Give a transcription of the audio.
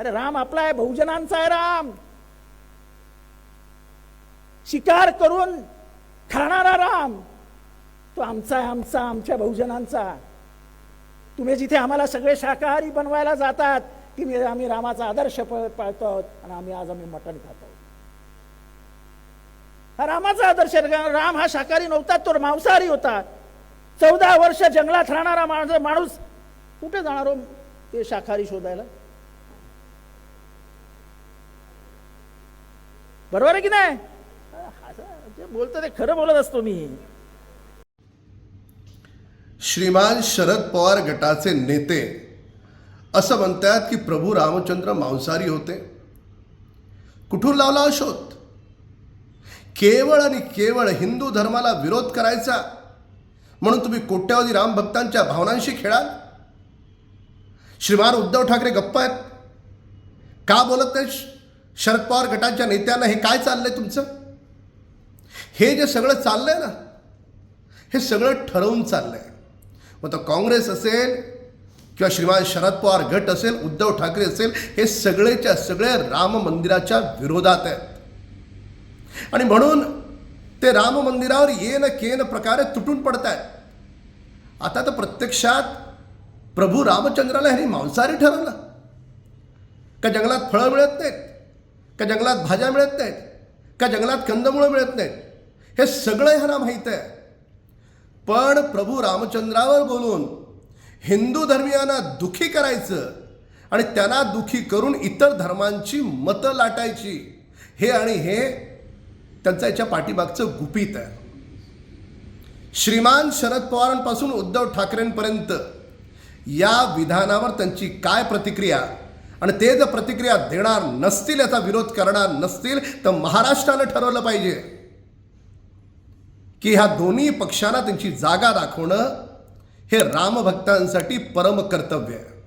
अरे राम आपला आहे बहुजनांचा आहे राम. शिकार करून खाणारा राम. तो आमचा आहे आमचा आमच्या बहुजनांचा. तुम्ही जिथे आम्हाला सगळे शाकाहारी बनवायला जातात की मी आम्ही रामाचा आदर्श पाळतो आहोत आणि आम्ही आज आम्ही मटण खातो हा रामाचा आदर्श राम हा शाकाहारी नव्हता तो मांसाहारी होता. चौदा वर्ष जंगलात राहणारा माणूस माणूस कुठे जाणार हो ते शाकाहारी शोधायला? बरोबर आहे की नाही? जे बोलतो ते खरं बोलत असतो मी. श्रीमान शरद पवार गटाचे नेते असं म्हणतात की प्रभू रामचंद्र मांसाहारी होते. कुठून लावला अशोत शोध? केवळ आणि केवळ हिंदू धर्माला विरोध करायचा म्हणून तुम्ही कोट्यावधी रामभक्तांच्या भावनांशी खेळाल? श्रीमान उद्धव ठाकरे गप्प आहेत. का बोलत नाही शरद पवार गटाच्या नेत्यांना हे काय चाललंय तुमचं? हे जे सगळं चाललंय ना हे सगळं ठरवून चाललंय. मग तो काँग्रेस असेल किंवा श्रीमान शरद पवार गट असेल उद्धव ठाकरे असेल हे सगळेच्या सगळे राम मंदिराच्या विरोधात आहेत. आणि म्हणून ते राम मंदिरावर येन केन प्रकारे तुटून पडत आहेत आता तर प्रत्यक्षात प्रभू रामचंद्राला ह्यांनी मांसाहारी ठरवलं. का जंगलात फळं मिळत नाहीत? का जंगलात भाज्या मिळत नाहीत? का जंगलात कंदमुळं मिळत नाहीत? हे सगळं ह्यांना माहीत आहे. पण प्रभू रामचंद्रावर बोलून हिंदू धर्मियांना दुखी करायचं आणि त्यांना दुखी करून इतर धर्मांची मतं लाटायची हे आणि हे त्यांचं याच्या पाठीमागचं गुपित आहे. श्रीमान शरद पवारांपासून उद्धव ठाकरेंपर्यंत या विधानावर त्यांची काय प्रतिक्रिया? आणि ते जर प्रतिक्रिया देणार नसतील याचा विरोध करणार नसतील तर महाराष्ट्रानं ठरवलं पाहिजे की ह्या दोन्ही पक्षांना त्यांची जागा दाखवणं हे रामभक्तांसाठी परम कर्तव्य आहे.